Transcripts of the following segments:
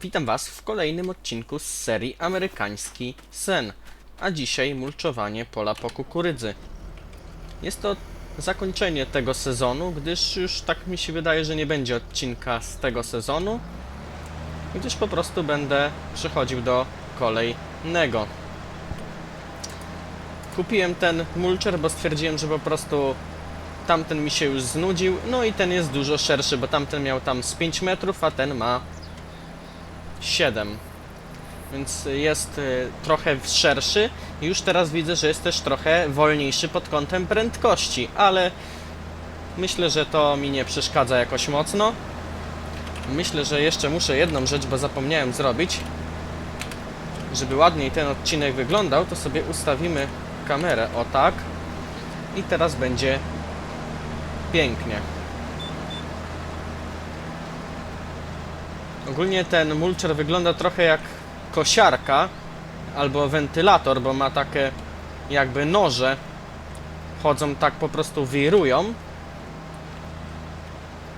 Witam Was w kolejnym odcinku z serii Amerykański Sen, a dzisiaj mulczowanie pola po kukurydzy. Jest to zakończenie tego sezonu, gdyż już tak mi się wydaje, że nie będzie odcinka z tego sezonu, gdyż po prostu będę przechodził do kolejnego. Kupiłem ten mulcher, bo stwierdziłem, że po prostu tamten mi się już znudził, no i ten jest dużo szerszy, bo tamten miał tam z 5 metrów, a ten ma 7. Więc jest y, trochę szerszy. Już teraz widzę, że jest też trochę wolniejszy pod kątem prędkości, ale myślę, że to mi nie przeszkadza jakoś mocno. Myślę, że jeszcze muszę jedną rzecz, bo zapomniałem zrobić. Żeby ładniej ten odcinek wyglądał, to sobie ustawimy kamerę o tak. I teraz będzie pięknie. Ogólnie ten mulcher wygląda trochę jak kosiarka albo wentylator, bo ma takie jakby noże. Chodzą tak po prostu wirują.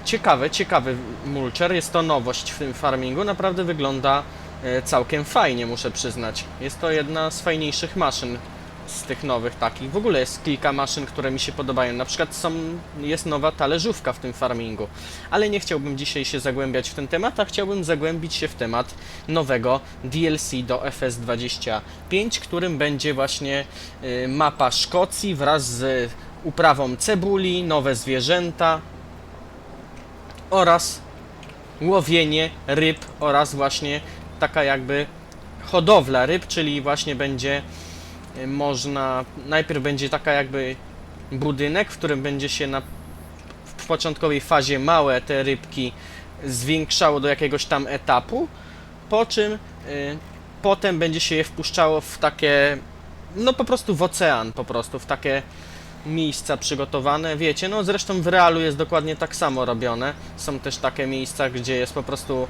Ciekawy, ciekawy mulcher. Jest to nowość w tym farmingu. Naprawdę wygląda e, całkiem fajnie, muszę przyznać. Jest to jedna z fajniejszych maszyn z tych nowych takich. W ogóle jest kilka maszyn, które mi się podobają. Na przykład są, jest nowa talerzówka w tym farmingu. Ale nie chciałbym dzisiaj się zagłębiać w ten temat, a chciałbym zagłębić się w temat nowego DLC do FS25, którym będzie właśnie y, mapa Szkocji wraz z uprawą cebuli, nowe zwierzęta oraz łowienie ryb oraz właśnie taka jakby hodowla ryb, czyli właśnie będzie można, najpierw będzie taka jakby budynek, w którym będzie się na, w początkowej fazie małe te rybki zwiększało do jakiegoś tam etapu, po czym y, potem będzie się je wpuszczało w takie, no po prostu w ocean, po prostu w takie miejsca przygotowane, wiecie, no zresztą w realu jest dokładnie tak samo robione, są też takie miejsca, gdzie jest po prostu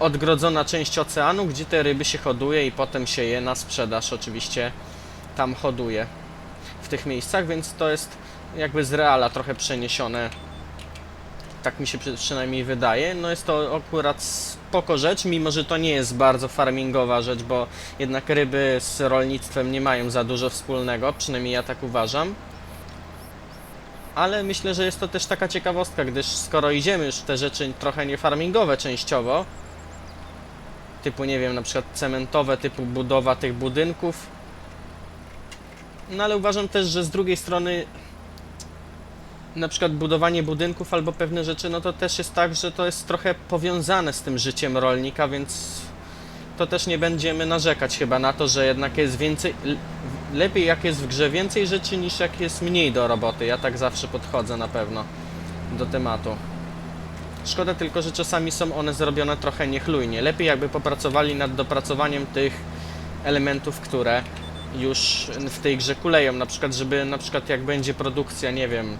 odgrodzona część oceanu, gdzie te ryby się hoduje i potem się je na sprzedaż oczywiście tam hoduje w tych miejscach, więc to jest jakby z reala trochę przeniesione. Tak mi się przy, przynajmniej wydaje. No jest to akurat spoko rzecz, mimo że to nie jest bardzo farmingowa rzecz, bo jednak ryby z rolnictwem nie mają za dużo wspólnego, przynajmniej ja tak uważam. Ale myślę, że jest to też taka ciekawostka, gdyż skoro idziemy już w te rzeczy trochę niefarmingowe częściowo, typu nie wiem, na przykład cementowe, typu budowa tych budynków. No ale uważam też, że z drugiej strony na przykład budowanie budynków albo pewne rzeczy, no to też jest tak, że to jest trochę powiązane z tym życiem rolnika, więc to też nie będziemy narzekać chyba na to, że jednak jest więcej, lepiej jak jest w grze więcej rzeczy niż jak jest mniej do roboty. Ja tak zawsze podchodzę na pewno do tematu. Szkoda tylko, że czasami są one zrobione trochę niechlujnie. Lepiej jakby popracowali nad dopracowaniem tych elementów, które już w tej grze kuleją. Na przykład, żeby na przykład jak będzie produkcja, nie wiem,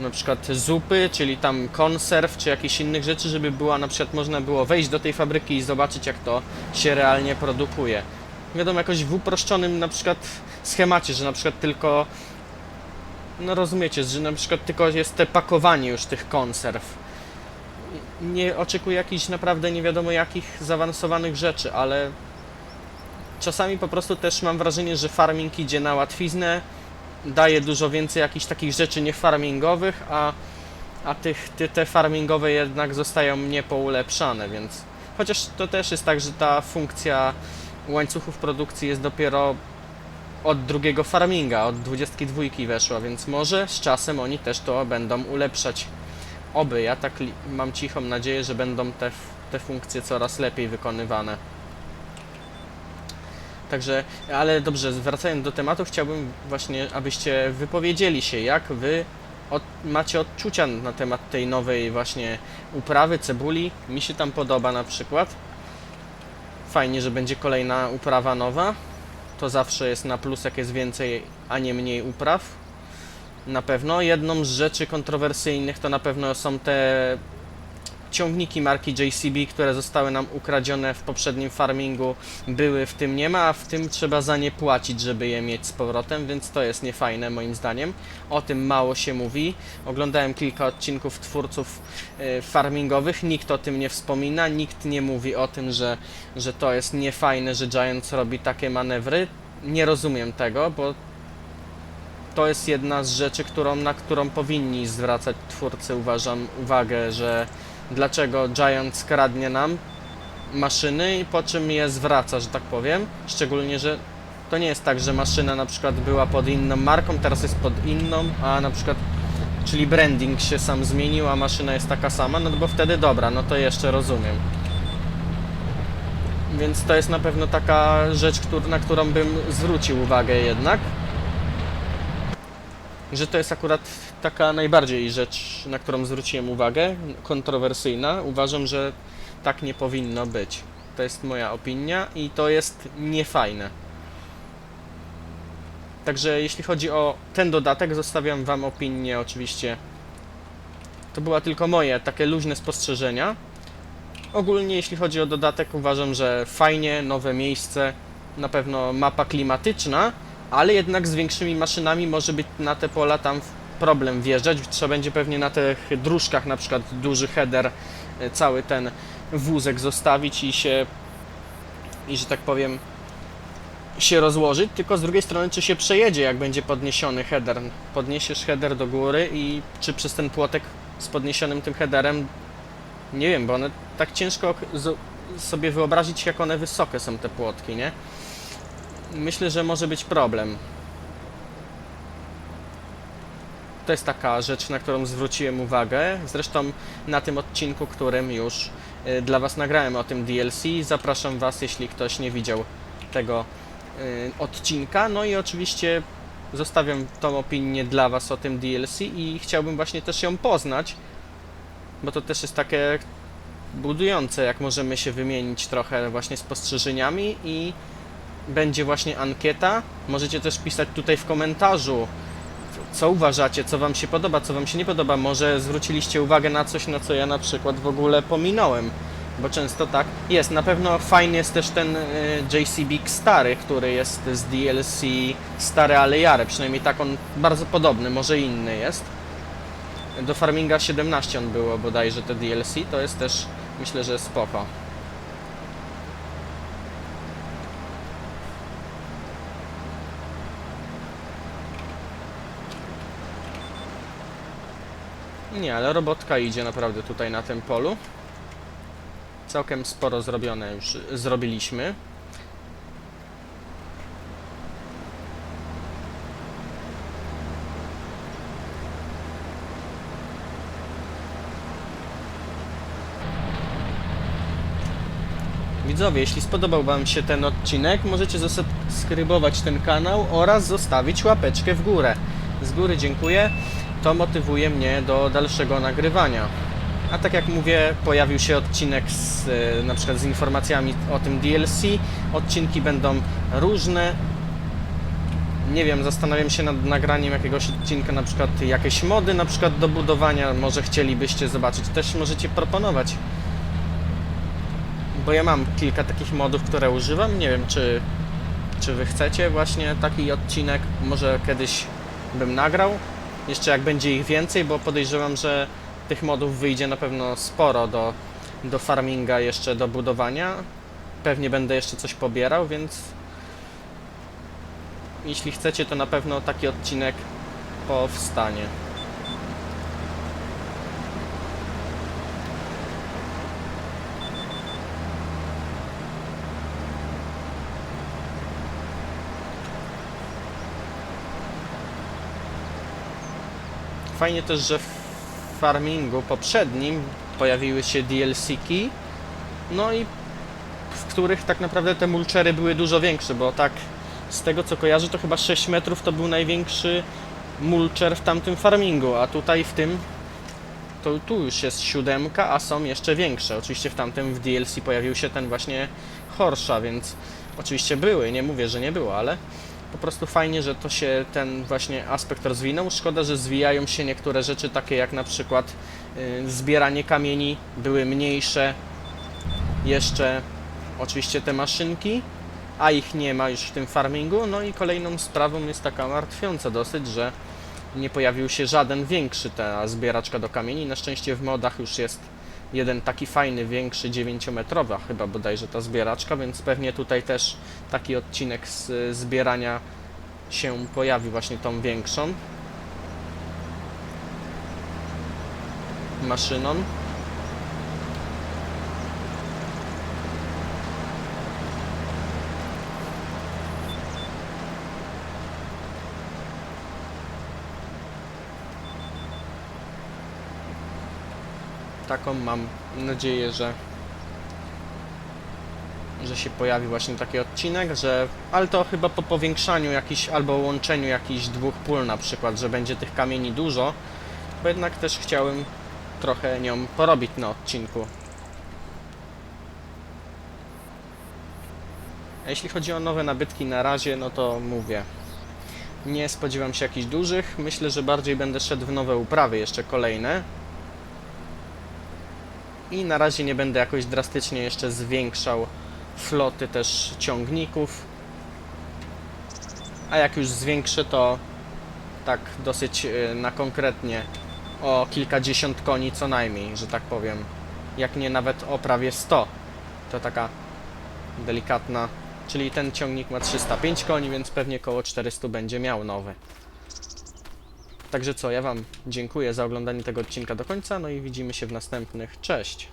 na przykład zupy, czyli tam konserw, czy jakichś innych rzeczy, żeby była na przykład można było wejść do tej fabryki i zobaczyć jak to się realnie produkuje. Wiadomo, jakoś w uproszczonym na przykład schemacie, że na przykład tylko no rozumiecie, że na przykład tylko jest te pakowanie już tych konserw. Nie oczekuję jakichś naprawdę nie wiadomo jakich zaawansowanych rzeczy, ale czasami po prostu też mam wrażenie, że farming idzie na łatwiznę, daje dużo więcej jakichś takich rzeczy niefarmingowych, a, a tych, te, te farmingowe jednak zostają niepoulepszane, więc chociaż to też jest tak, że ta funkcja łańcuchów produkcji jest dopiero od drugiego farminga, od 22 weszła, więc może z czasem oni też to będą ulepszać. Oby, ja tak mam cichą nadzieję, że będą te, te funkcje coraz lepiej wykonywane. Także, ale dobrze, wracając do tematu, chciałbym właśnie, abyście wypowiedzieli się, jak wy od, macie odczucia na temat tej nowej właśnie uprawy, cebuli. Mi się tam podoba na przykład. Fajnie, że będzie kolejna uprawa nowa to zawsze jest na plus, jak jest więcej, a nie mniej upraw. Na pewno. Jedną z rzeczy kontrowersyjnych to na pewno są te ciągniki marki JCB, które zostały nam ukradzione w poprzednim farmingu, były, w tym nie ma, a w tym trzeba za nie płacić, żeby je mieć z powrotem, więc to jest niefajne moim zdaniem. O tym mało się mówi. Oglądałem kilka odcinków twórców e, farmingowych, nikt o tym nie wspomina, nikt nie mówi o tym, że, że to jest niefajne, że Giants robi takie manewry. Nie rozumiem tego, bo to jest jedna z rzeczy, którą, na którą powinni zwracać twórcy, uważam, uwagę, że dlaczego Giant kradnie nam maszyny i po czym je zwraca, że tak powiem. Szczególnie, że to nie jest tak, że maszyna na przykład była pod inną marką, teraz jest pod inną, a na przykład, czyli branding się sam zmienił, a maszyna jest taka sama, no bo wtedy dobra, no to jeszcze rozumiem. Więc to jest na pewno taka rzecz, na którą bym zwrócił uwagę jednak że to jest akurat taka najbardziej rzecz, na którą zwróciłem uwagę, kontrowersyjna. Uważam, że tak nie powinno być. To jest moja opinia i to jest niefajne. Także jeśli chodzi o ten dodatek, zostawiam Wam opinię oczywiście. To była tylko moje takie luźne spostrzeżenia. Ogólnie jeśli chodzi o dodatek, uważam, że fajnie, nowe miejsce, na pewno mapa klimatyczna, ale jednak z większymi maszynami może być na te pola tam problem wjeżdżać. Trzeba będzie pewnie na tych dróżkach na przykład duży header, e, cały ten wózek zostawić i się, i że tak powiem, się rozłożyć, tylko z drugiej strony czy się przejedzie, jak będzie podniesiony header. Podniesiesz header do góry i czy przez ten płotek z podniesionym tym headerem, nie wiem, bo one tak ciężko sobie wyobrazić, jak one wysokie są te płotki, nie? Myślę, że może być problem. To jest taka rzecz, na którą zwróciłem uwagę. Zresztą na tym odcinku, którym już y, dla Was nagrałem o tym DLC. Zapraszam Was, jeśli ktoś nie widział tego y, odcinka. No i oczywiście zostawiam tą opinię dla Was o tym DLC i chciałbym właśnie też ją poznać, bo to też jest takie budujące, jak możemy się wymienić trochę właśnie spostrzeżeniami i będzie właśnie ankieta. Możecie też pisać tutaj w komentarzu, co uważacie, co Wam się podoba, co Wam się nie podoba. Może zwróciliście uwagę na coś, na co ja na przykład w ogóle pominąłem, bo często tak jest. Na pewno fajny jest też ten y, JCB stary, który jest z DLC stary, ale jare. Przynajmniej tak on bardzo podobny, może inny jest. Do Farminga 17 on było bodajże te DLC, to jest też myślę, że spoko. Nie, ale robotka idzie naprawdę tutaj na tym polu. Całkiem sporo zrobione już zrobiliśmy. Widzowie, jeśli spodobał Wam się ten odcinek, możecie zasubskrybować ten kanał oraz zostawić łapeczkę w górę. Z góry dziękuję to motywuje mnie do dalszego nagrywania. A tak jak mówię, pojawił się odcinek z, e, na przykład z informacjami o tym DLC. Odcinki będą różne. Nie wiem, zastanawiam się nad nagraniem jakiegoś odcinka, na przykład jakieś mody, na przykład do budowania. Może chcielibyście zobaczyć, też możecie proponować. Bo ja mam kilka takich modów, które używam. Nie wiem, czy, czy wy chcecie właśnie taki odcinek. Może kiedyś bym nagrał. Jeszcze jak będzie ich więcej, bo podejrzewam, że tych modów wyjdzie na pewno sporo do, do farminga, jeszcze do budowania. Pewnie będę jeszcze coś pobierał, więc jeśli chcecie, to na pewno taki odcinek powstanie. Fajnie też, że w farmingu poprzednim pojawiły się DLC-ki, no i w których tak naprawdę te mulczery były dużo większe, bo tak z tego co kojarzę, to chyba 6 metrów to był największy mulcher w tamtym farmingu, a tutaj w tym to tu już jest siódemka, a są jeszcze większe. Oczywiście w tamtym w DLC pojawił się ten właśnie Horsza, więc oczywiście były, nie mówię, że nie było, ale po prostu fajnie, że to się ten właśnie aspekt rozwinął. Szkoda, że zwijają się niektóre rzeczy takie jak na przykład y, zbieranie kamieni były mniejsze. Jeszcze oczywiście te maszynki, a ich nie ma już w tym farmingu. No i kolejną sprawą jest taka martwiąca dosyć, że nie pojawił się żaden większy ta zbieraczka do kamieni. Na szczęście w modach już jest jeden taki fajny, większy, 9-metrowa chyba bodajże ta zbieraczka, więc pewnie tutaj też taki odcinek z zbierania się pojawi właśnie tą większą maszyną. Taką mam nadzieję, że że się pojawi właśnie taki odcinek, że ale to chyba po powiększaniu jakiś albo łączeniu jakichś dwóch pól na przykład, że będzie tych kamieni dużo, bo jednak też chciałem trochę nią porobić na odcinku. A jeśli chodzi o nowe nabytki na razie, no to mówię. Nie spodziewam się jakichś dużych. Myślę, że bardziej będę szedł w nowe uprawy, jeszcze kolejne. I na razie nie będę jakoś drastycznie jeszcze zwiększał floty też ciągników. A jak już zwiększę, to tak dosyć y, na konkretnie o kilkadziesiąt koni co najmniej, że tak powiem. Jak nie nawet o prawie 100. To taka delikatna. Czyli ten ciągnik ma 305 koni, więc pewnie koło 400 będzie miał nowy. Także co, ja Wam dziękuję za oglądanie tego odcinka do końca, no i widzimy się w następnych. Cześć!